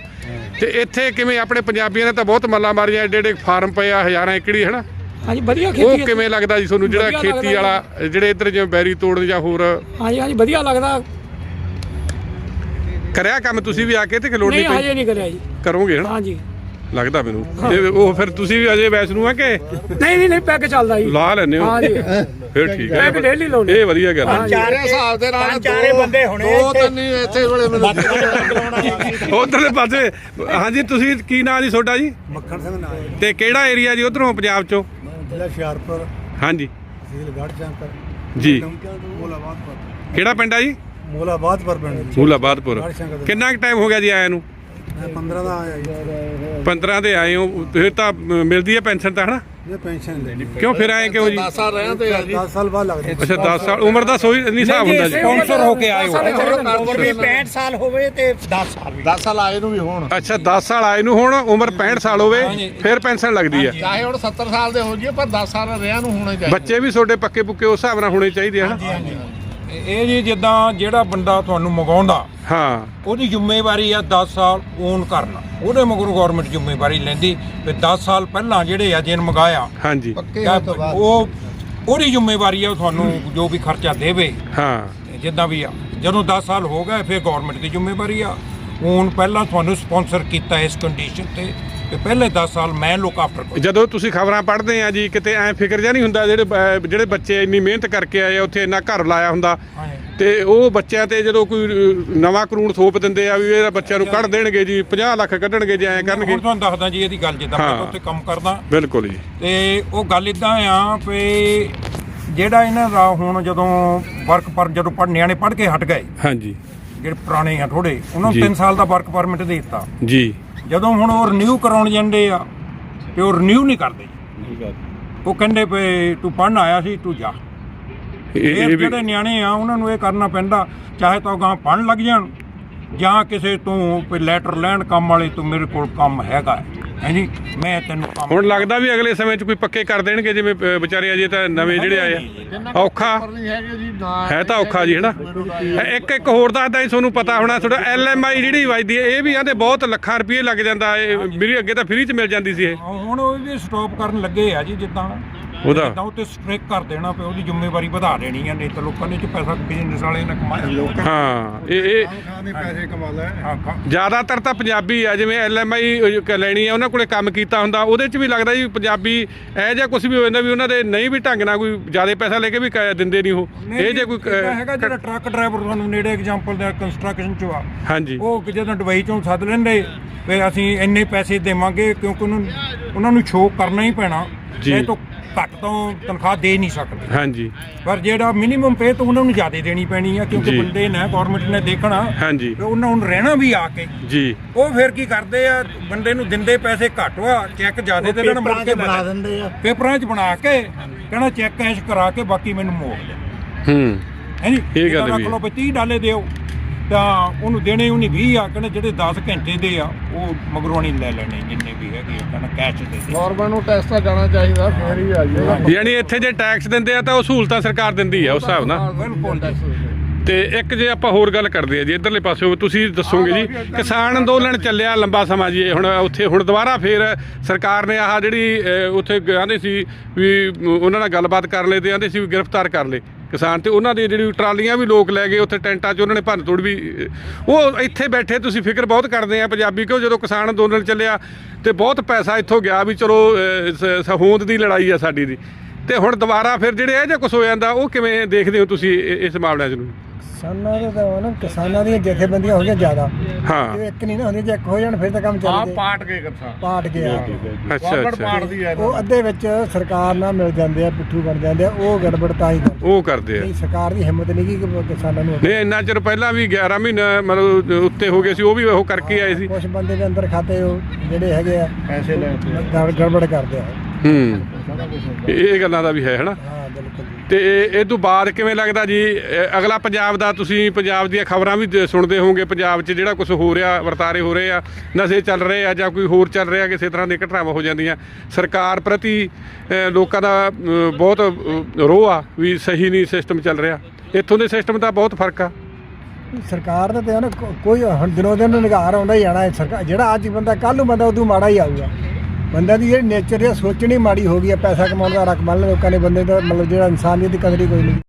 ਤੇ ਇੱਥੇ ਕਿਵੇਂ ਆਪਣੇ ਪੰਜਾਬੀਆਂ ਨੇ ਤਾਂ ਬਹੁਤ ਮੱਲਾ ਮਾਰੀਆਂ ਐਡੇ ਐਡੇ ਫਾਰਮ ਪਏ ਆ ਹਜ਼ਾਰਾਂ ਏਕੜੀ ਹਨਾ? ਹਾਂਜੀ ਵਧੀਆ ਖੇਤੀ ਉਹ। ਕਿਵੇਂ ਲੱਗਦਾ ਜੀ ਤੁਹਾਨੂੰ? ਜਿਹੜਾ ਵਧੀਆ ਖੇਤੀ ਲੱਗਦਾ ਵਾਲਾ ਜਿਹੜੇ ਇੱਧਰ ਜਿਵੇਂ ਬੈਰੀ ਤੋੜਨ ਜਾਂ ਹੋਰ ਹਾਂਜੀ ਹਾਂਜੀ ਵਧੀਆ ਲੱਗਦਾ। ਕਰਿਆ ਕੰਮ ਤੁਸੀਂ ਵੀ ਆ ਕੇ ਤੇ ਕਿ ਲੋੜ ਨਹੀਂ ਨਹੀਂ ਪਈ ਹਜੇ ਨਹੀਂ ਕਰਿਆ ਜੀ। ਕਰੋਗੇ ਹਨਾ? ਹਾਂਜੀ। ਲੱਗਦਾ ਮੈਨੂੰ। ਇਹ ਉਹ ਫਿਰ ਤੁਸੀਂ ਵੀ ਅਜੇ ਵੈਸ ਨੂੰ ਆ ਕਿ? ਨਹੀਂ ਨਹੀਂ ਨਹੀਂ ਪੈਕ ਚੱਲਦਾ ਜੀ। ਲਾ ਲੈਨੇ ਹੋ। ਹਾਂਜੀ ਫਿਰ ਠੀਕ ਹੈ। ਪੈਕ ਡੇਲੀ ਲਾਉਂਦੇ ਇਹ ਵਧੀਆ ਗੱਲ ਹੈ। ਚਾਰੇ ਹਿਸਾਬ ਦੇ ਨਾਲ ਚਾਰੇ ਦੋ- ਬੰਦੇ ਹੋਣੇ ਦੋ। ਤਿੰਨ ਹੀ ਇੱਥੇ ਵੇਲੇ ਮੈਨੂੰ ਉਧਰਲੇ ਪਾਸੇ। ਹਾਂਜੀ ਤੁਸੀਂ ਕੀ ਨਾਂ ਜੀ ਤੁਹਾਡਾ ਜੀ? ਮੱਖਣ ਸਿੰਘ ਨਾ ਤੇ ਕਿਹੜਾ ਏਰੀਆ ਜੀ ਉਧਰੋਂ ਪੰਜਾਬ ਚੋਂ? ਜ਼ਿਲ੍ਹਾ ਹੁਸ਼ਿਆਰਪੁਰ। ਹਾਂਜੀ ਤਹਿਸੀਲ ਗੜਸ਼ੰਕਰ ਜੀ। ਮੋਲਾਬਾਦਪੁਰ। ਕਿਹੜਾ ਪਿੰਡ ਆ ਜੀ? ਮੋਲਾਬਾਦਪੁਰ ਪਿੰਡ ਜੀ। ਮੂਲਾਬਾਦਪੁਰ। ਦੇ। ਕਿੰਨਾ ਕੁ ਟਾਈਮ ਹੋ ਗਿਆ ਜੀ ਆਇਆ ਨੂੰ? 15 ਦਾ ਆਇਆ ਜੀ। 15 ਦੇ ਆਏ ਹੋ ਫਿਰ ਤਾਂ ਮਿਲਦੀ ਹੈ ਪੈਨਸ਼ਨ ਤਾਂ ਹਨਾ? ਇਹ ਪੈਨਸ਼ਨ ਲੈਣੀ ਕਿਉਂ ਫਿਰ ਆਏ ਕਿਉਂ ਜੀ? 10 ਸਾਲ ਰਹੇ ਤੇ ਆ ਜੀ। 10 ਸਾਲ ਬਾਅਦ ਲੱਗਦੇ। ਅੱਛਾ 10 ਸਾਲ ਉਮਰ ਦਾ ਸੋਈ ਨਹੀਂ ਹਿਸਾਬ ਹੁੰਦਾ ਜੀ। ਸਪਾਂਸਰ ਹੋ ਕੇ ਆਏ ਉਮਰ ਵੀ 65 ਸਾਲ ਹੋਵੇ ਤੇ 10 ਸਾਲ ਵੀ। 10 ਸਾਲ ਆਏ ਨੂੰ ਵੀ ਹੋਣ। ਅੱਛਾ 10 ਸਾਲ ਆਏ ਨੂੰ ਹੁਣ ਉਮਰ 65 ਸਾਲ ਹੋਵੇ ਫਿਰ ਪੈਨਸ਼ਨ ਲੱਗਦੀ ਹੈ। ਚਾਹੇ ਹੁਣ 70 ਸਾਲ ਦੇ ਹੋ ਜਾਈਏ ਪਰ 10 ਸਾਲ ਰਿਆਂ ਨੂੰ ਹੋਣੇ ਚਾਹੀਦੇ। ਬੱਚੇ ਵੀ ਤੁਹਾਡੇ ਪੱਕੇ ਪੁੱਕੇ ਉਸ ਹਿਸਾਬ ਨਾਲ ਹੋਣੇ ਚਾਹੀਦੇ ਹਨ? ਇਹ ਜੀ ਜਿੱਦਾਂ ਜਿਹੜਾ ਬੰਦਾ ਤੁਹਾਨੂੰ ਮੰਗਾਉਂਦਾ ਹਾਂ। ਉਹਦੀ ਜ਼ਿੰਮੇਵਾਰੀ ਆ 10 ਸਾਲ ਓਨ ਕਰਨਾ। ਉਹਦੇ ਮਗਰੋਂ ਗਵਰਨਮੈਂਟ ਜ਼ਿੰਮੇਵਾਰੀ ਲੈਂਦੀ ਵੀ 10 ਸਾਲ ਪਹਿਲਾਂ ਜਿਹੜੇ ਆ ਜਿਹਨ ਮੰਗਾਇਆ ਹਾਂਜੀ। ਉਹ ਉਹਦੀ ਜ਼ਿੰਮੇਵਾਰੀ ਆ ਉਹ ਤੁਹਾਨੂੰ ਜੋ ਵੀ ਖਰਚਾ ਦੇਵੇ। ਹਾਂ। ਜਿੱਦਾਂ ਵੀ ਆ। ਜਦੋਂ 10 ਸਾਲ ਹੋ ਗਏ ਫਿਰ ਗਵਰਨਮੈਂਟ ਦੀ ਜ਼ਿੰਮੇਵਾਰੀ ਆ। ਹੁਣ ਪਹਿਲਾਂ ਤੁਹਾਨੂੰ ਸਪਾਂਸਰ ਕੀਤਾ ਇਸ ਕੰਡੀਸ਼ਨ ਤੇ। ਕਿ ਪਹਿਲੇ 10 ਸਾਲ ਮੈਂ ਲੁੱਕ ਆਫਟਰ ਕਰਾਂ ਜਦੋਂ ਤੁਸੀਂ ਖਬਰਾਂ ਪੜ੍ਹਦੇ ਆ ਜੀ ਕਿਤੇ ਐ ਫਿਕਰ ਜਿਹਾ ਨਹੀਂ ਹੁੰਦਾ ਜਿਹੜੇ ਬ- ਜਿਹੜੇ ਬੱਚੇ ਇੰਨੀ ਮਿਹਨਤ ਕਰਕੇ ਆਏ ਆ ਉੱਥੇ ਇੰਨਾ ਘਰ ਲਾਇਆ ਹੁੰਦਾ। ਤੇ ਉਹ ਬੱਚਿਆਂ ਤੇ ਜਦੋਂ ਕੋਈ ਅ, ਨਵਾਂ ਕਾਨੂੰਨ ਥੋਪ ਦਿੰਦੇ ਆ ਵੀ ਇਹ ਬੱਚਿਆਂ ਨੂੰ ਕੱਢ ਦੇਣਗੇ ਜੀ 50 ਲੱਖ ਕੱਢਣਗੇ ਜੇ ਐ ਕਰਨਗੇ। ਹੁਣ ਤੁਹਾਨੂੰ ਦੱਸਦਾ ਜੀ ਇਹਦੀ ਗੱਲ ਜਿੱਦਾਂ ਮੈਂ ਹਾਂ। ਉੱਥੇ ਕੰਮ ਕਰਦਾ। ਬਿਲਕੁਲ ਜੀ। ਤੇ ਉਹ ਗੱਲ ਇਦਾਂ ਆ ਵੀ ਜਿਹੜਾ ਇਹਨਾਂ ਦਾ ਹੁਣ ਜਦੋਂ ਵਰਕ ਪਰ ਜਦੋਂ ਪੜ੍ਹ ਨਿਆਣੇ ਪੜ੍ਹ ਕੇ ਹਟ ਗਏ। ਹਾਂਜੀ। ਜਿਹੜੇ ਪੁਰਾਣੇ ਆ ਥੋੜੇ ਉਹਨਾਂ ਜੀ। ਨੂੰ 3 ਸਾਲ ਦਾ ਵਰਕ ਪਰਮਿਟ ਦੇ ਦਿੱਤਾ। ਜੀ। ਜਦੋਂ ਹੁਣ ਉਹ ਰਿਨਿਊ ਕਰਾਉਣ ਜਾਂਦੇ ਆ ਤੇ ਉਹ ਰਿਨਿਊ ਨਹੀਂ ਕਰਦੇ। ਉਹ ਕਹਿੰਦੇ ਪਏ ਤੂੰ ਪੜ੍ਹਨ ਆਇਆ ਸੀ ਤੂੰ ਜਾ। ਇਹ ਜਿਹੜੇ ਨਿਆਣੇ ਆ ਉਹਨਾਂ ਨੂੰ ਇਹ ਕਰਨਾ ਪੈਂਦਾ ਚਾਹੇ ਤਾਂ ਗਾਂ ਪੜ੍ਹਨ ਲੱਗ ਜਾਣ ਜਾਂ ਕਿਸੇ ਤੋਂ ਕੋਈ ਲੈਟਰ ਲੈਣ ਕੰਮ ਵਾਲੇ ਤੋਂ ਮੇਰੇ ਕੋਲ ਕੰਮ ਹੈਗਾ ਹੈ। ਜੀ ਮੈਂ ਤੈਨੂੰ ਕੰਮ ਹੁਣ ਲੱਗਦਾ ਵੀ ਅਗਲੇ ਸਮੇਂ 'ਚ ਕੋਈ ਪੱਕੇ ਕਰ ਦੇਣਗੇ ਜਿਵੇਂ ਅ, ਵਿਚਾਰੇ ਅਜੇ ਤਾਂ ਨਵੇਂ ਜਿਹੜੇ ਆਏ ਆ। ਔਖਾ? ਨਹੀਂ ਹੈਗੇ ਜੀ ਨਾ ਹੈ ਤਾਂ ਔਖਾ ਜੀ ਹੈਨਾ? ਇੱਕ ਇੱਕ ਹੋਰ ਦੱਸਦਾ ਜੀ ਤੁਹਾਨੂੰ ਪਤਾ ਹੋਣਾ ਤੁਹਾਡਾ ਐਲਐਮਆਈ ਜਿਹੜੀ ਵੱਜਦੀ ਹੈ ਇਹ ਵੀ ਆਂਦੇ ਬਹੁਤ ਲੱਖਾਂ ਰੁਪਏ ਲੱਗ ਜਾਂਦਾ ਇਹ ਮੇਰੀ ਅੱਗੇ ਤਾਂ ਫ੍ਰੀ 'ਚ ਮਿਲ ਜਾਂਦੀ ਸੀ ਇਹ। ਹੁਣ ਉਹ ਵੀ ਸਟਾਪ ਕਰਨ ਲੱਗੇ ਆ ਜੀ ਜਿੱਦਾਂ। ਉਹਦਾ। ਜਿੱਦਾਂ ਉਹ ਤੇ ਸਟ੍ਰਿਕ ਕਰ ਦੇਣਾ ਪਿਆ ਉਹਦੀ ਜ਼ਿੰਮੇਵਾਰੀ ਵਧਾ ਦੇਣੀ ਆ ਨਹੀਂ ਤਾਂ ਲੋਕਾਂ ਨੇ ਚ ਪੈਸਾ ਬਿਜ਼ਨਸ ਵਾਲੇ ਨੇ ਕਮਾਇਆ। ਹਾਂ ਇਹ ਇਹ ਖਾਣੇ ਪੈਸੇ ਕਮਾ ਲੈ ਹਾਂ ਖਾ- ਜ਼ਿਆਦਾਤਰ ਤਾਂ ਪੰਜਾਬੀ ਆ ਜਿਵੇਂ ਐਲਐਮਆਈ ਲੈਣੀ ਆ ਉਹਨਾਂ ਕੋਲੇ ਕੰਮ ਕੀਤਾ ਹੁੰਦਾ ਉਹਦੇ 'ਚ ਵੀ ਲੱਗਦਾ ਜੀ ਪੰਜਾਬੀ ਇਹ ਜਿਹਾ ਕੁਝ ਵੀ ਹੋ ਜਾਂਦਾ ਵੀ ਉਹਨਾਂ ਦੇ ਨਹੀਂ ਵੀ ਢੰਗ ਨਾਲ ਕੋਈ ਜ਼ਿਆਦਾ ਪੈਸਾ ਲੈ ਕੇ ਵੀ ਕ- ਦਿੰਦੇ ਨਹੀਂ ਉਹ। ਇਹ ਜੇ ਕੋਈ ਇੱਦਾਂ ਹੈਗਾ ਜਿਹੜਾ ਟਰੱਕ ਡਰਾਈਵਰ ਤੁਹਾਨੂੰ ਨੇੜੇ ਐਗਜ਼ਾਮਪਲ ਦਾ ਕੰਸਟਰਕਸ਼ਨ ਚ ਆ। ਹਾਂਜੀ। ਉਹ ਕਿ ਜਦੋਂ ਦੁਬਈ ਚੋਂ ਸੱਦ ਲੈਂਦੇ ਵੀ ਅਸੀਂ ਇੰਨੇ ਪੈਸੇ ਦੇਵਾਂਗੇ ਕਿਉਂਕਿ ਉਹਨਾਂ ਨੂੰ ਉਹਨਾਂ ਨੂੰ ਸ਼ੋਅ ਕਰਨਾ ਹੀ ਪੈਣਾ। ਜੀ। ਇਹ ਤੋਂ ਘੱਟ ਤੋਂ ਤਨਖਾਹ ਦੇ ਨਹੀਂ ਸਕਦੇ। ਹਾਂਜੀ। ਪਰ ਜਿਹੜਾ ਮਿਨੀਮਮ ਪੇ ਤੋਂ ਉਹਨਾਂ ਨੂੰ ਜ਼ਿਆਦਾ ਦੇਣੀ ਪੈਣੀ ਆ ਕਿਉਂਕਿ ਜੀ। ਬੰਦੇ ਨੇ ਗਵਰਨਮੈਂਟ ਨੇ ਦੇਖਣਾ ਹਾਂਜੀ। ਵੀ ਉਹਨਾਂ ਨੂੰ ਰਹਿਣਾ ਵੀ ਆ ਕੇ। ਜੀ। ਉਹ ਫਿਰ ਕੀ ਕਰਦੇ ਆ ਬੰਦੇ ਨੂੰ ਦਿੰਦੇ ਪੈਸੇ ਘੱਟ ਵਾ ਚੈੱਕ ਜ਼ਿਆਦਾ ਦੇ ਦੇਣ ਮੁੜ ਪੇਪਰਾਂ ਕੇ 'ਚ ਬਣਾ ਦਿੰਦੇ ਆ। ਪੇਪਰਾਂ 'ਚ ਬਣਾ ਕੇ ਕਹਿੰਦਾ ਚੈੱਕ ਕੈਸ਼ ਕਰਾ ਕੇ ਬਾਕੀ ਮੈਨੂੰ ਮੋੜ ਦੇ। ਹੂੰ। ਹੈਂਜੀ ਇਹ ਗੱਲ ਵੀ ਰੱਖ ਲਓ ਹੈ। ਵੀ 30 ਡਾਲੇ ਦਿਓ। ਤਾਂ ਉਹਨੂੰ ਦੇਣੇ ਉਹਨੇ 20 ਆ ਕਹਿੰਦੇ ਜਿਹੜੇ 10 ਘੰਟੇ ਦੇ ਆ ਉਹ ਮਗਰੋਂ ਨਹੀਂ ਲੈ ਲੈਣੇ ਜਿੰਨੇ ਵੀ ਹੈਗੇ ਆ ਕਹਿੰਦਾ ਕੈਸ਼ ਦੇ ਦੇ। ਗਵਰਨਮੈਂਟ ਨੂੰ ਟੈਸਟ ਤਾਂ ਜਾਣਾ ਚਾਹੀਦਾ ਫੇਰ ਹੀ ਆ ਜੀ। ਯਾਨੀ ਇੱਥੇ ਜੇ ਟੈਕਸ ਦਿੰਦੇ ਆ ਤਾਂ ਉਹ ਸਹੂਲਤਾਂ ਸਰਕਾਰ ਦਿੰਦੀ ਆ ਉਸ ਹਿਸਾਬ ਨਾਲ। ਬਿਲਕੁਲ ਤੇ ਇੱਕ ਜੇ ਆਪਾਂ ਹੋਰ ਗੱਲ ਕਰਦੇ ਆ ਜੀ ਇਧਰਲੇ ਪਾਸੇ ਤੁਸੀਂ ਦੱਸੋਗੇ ਜੀ ਕਿਸਾਨ ਅੰਦੋਲਨ ਚੱਲਿਆ ਲੰਬਾ ਸਮਾਂ ਜੀ ਇਹ ਹੁਣ ਉੱਥੇ ਹੁਣ ਦੁਬਾਰਾ ਫੇਰ ਸਰਕਾਰ ਨੇ ਆਹ ਜਿਹੜੀ ਅਹ, ਉੱਥੇ ਕਹਿੰਦੇ ਸੀ ਵੀ ਉਹਨਾਂ ਨਾਲ ਗੱਲਬਾਤ ਕਰ ਲਏ ਤੇ ਕਹਿੰਦੇ ਸੀ ਵੀ ਗ੍ਰਿਫਤਾਰ ਕਰ ਲਏ। ਕਿਸਾਨ ਤੇ ਉਹਨਾਂ ਦੀ ਜਿਹੜੀ ਟਰਾਲੀਆਂ ਵੀ ਲੋਕ ਲੈ ਗਏ ਉੱਥੇ ਟੈਂਟਾਂ 'ਚ ਉਹਨਾਂ ਨੇ ਭੰਨ ਤੋੜ ਵੀ ਉਹ ਇੱਥੇ ਬੈਠੇ ਤੁਸੀਂ ਫਿਕਰ ਬਹੁਤ ਕਰਦੇ ਆ ਪੰਜਾਬੀ ਕਿਉਂ ਜਦੋਂ ਕਿਸਾਨ ਅੰਦੋਲਨ ਚੱਲਿਆ ਤੇ ਬਹੁਤ ਪੈਸਾ ਇੱਥੋਂ ਗਿਆ ਵੀ ਚਲੋ ਅਹ, ਸ- ਸ- ਦੀ ਲੜਾਈ ਆ ਸਾਡੀ ਦੀ। ਤੇ ਹੁਣ ਦੁਬਾਰਾ ਫਿਰ ਜਿਹੜੇ ਇਹ ਜੇ ਕੁਝ ਹੋ ਜਾਂਦਾ ਉਹ ਕਿਵੇਂ ਦੇਖਦੇ ਹੋ ਤੁਸੀਂ ਇਸ ਮਾਮਲੇ 'ਚ? ਨੂੰ ਕਿਸਾਨਾਂ ਦੇ ਤਾਂ ਨਾ ਕਿਸਾਨਾਂ ਦੀਆਂ ਜਥੇਬੰਦੀਆਂ ਹੋ ਗਈਆਂ ਜ਼ਿਆਦਾ। ਹਾਂ। ਜੇ ਇੱਕ ਨਹੀਂ ਨਾ ਹੁੰਦੀ ਜੇ ਇੱਕ ਹੋ ਜਾਣ ਫਿਰ ਤਾਂ ਕੰਮ ਆ ਚੱਲ ਜੇ। ਪਾਟ ਕੇ ਕਿੱਥਾ ਪਾਟ ਗਿਆ ਅੱਛਾ ਗਵਰਨਮੈਂਟ ਅੱਛਾ। ਪਾਟ ਦੀ ਹੈ ਇਹਨਾਂ ਉਹ ਅੱਧੇ ਵਿੱਚ ਸਰਕਾਰ ਨਾਲ ਮਿਲ ਜਾਂਦੇ ਆ ਪਿੱਠੂ ਬਣ ਜਾਂਦੇ ਆ ਉਹ ਗੜਬੜ ਤਾਂ ਹੀ ਕਰਦੇ ਉਹ ਕਰਦੇ ਆ। ਨਹੀਂ ਸਰਕਾਰ ਦੀ ਹਿੰਮਤ ਨਹੀਂ ਗੀ ਕਿ ਕਿਸਾਨਾਂ ਨੂੰ ਨਹੀਂ ਇੰਨਾ ਚਿਰ ਪਹਿਲਾਂ ਵੀ 11 ਮਹੀਨੇ ਮਤਲਬ ਉੱਤੇ ਹੋ ਗਏ ਸੀ ਉਹ ਵੀ ਉਹ ਕਰਕੇ ਆਏ ਸੀ। ਕੁਝ ਬੰਦੇ ਦੇ ਅੰਦਰ ਖਾਤੇ ਉਹ ਜਿਹੜੇ ਹੈਗੇ ਆ ਪੈਸੇ ਲੈ ਗੜਬੜ ਕਰਦੇ ਆ। ਹੂੰ। ਇਹ ਗੱਲਾਂ ਦਾ ਵੀ ਹੈ ਹਨਾ। ਤੇ ਇਹ ਤੋਂ ਬਾਅਦ ਕਿਵੇਂ ਲੱਗਦਾ ਜੀ? ਅਗਲਾ ਪੰਜਾਬ ਦਾ ਤੁਸੀਂ ਪੰਜਾਬ ਦੀਆਂ ਖਬਰਾਂ ਵੀ ਸੁਣਦੇ ਹੋਵੋਗੇ, ਪੰਜਾਬ 'ਚ ਜਿਹੜਾ ਕੁਝ ਹੋ ਰਿਹਾ, ਵਰਤਾਰੇ ਹੋ ਰਹੇ ਆ, ਨਸ਼ੇ ਚੱਲ ਰਹੇ ਆ ਜਾਂ ਕੋਈ ਹੋਰ ਚੱਲ ਰਿਹਾ, ਕਿਸੇ ਤਰ੍ਹਾਂ ਦੀਆਂ ਘਟਨਾਵਾਂ ਹੋ ਜਾਂਦੀਆਂ। ਸਰਕਾਰ ਪ੍ਰਤੀ ਲੋਕਾਂ ਦਾ ਬਹੁਤ ਰੋਹ ਆ ਵੀ ਸਹੀ ਨਹੀਂ ਸਿਸਟਮ ਚੱਲ ਰਿਹਾ। ਇੱਥੋਂ ਦੇ ਸਿਸਟਮ ਦਾ ਬਹੁਤ ਫ਼ਰਕ ਆ। ਸਰਕਾਰ ਦਾ ਤੇ ਨਾ ਕੋਈ ਹੁਣ ਦਿਨੋਂ ਦਿਨ ਨਿਗਾਰ ਆਉਂਦਾ ਹੀ ਆਣਾ ਹੈ ਜਿਹੜਾ ਅੱਜ ਬੰਦਾ ਕੱਲ ਨੂੰ ਬੰਦਾ, ਉਦੋਂ ਮਾੜਾ ਹੀ ਆਊਗਾ। ਬੰਦਾ ਦੀ ਜਿਹੜੀ ਨੇਚਰ ਹੈ ਸੋਚਣੀ ਮਾੜੀ ਹੋ ਗਈ ਹੈ ਪੈਸਾ ਕਮਾਉਣ ਦਾ ਰਕਮ ਲੋਕਾਂ ਨੇ ਬੰਦੇ ਦਾ ਮਤਲਬ ਜਿਹੜਾ ਇਨਸਾਨੀਅਤ ਦੀ ਕਦਰ ਹੀ ਕੋਈ ਨਹੀਂ।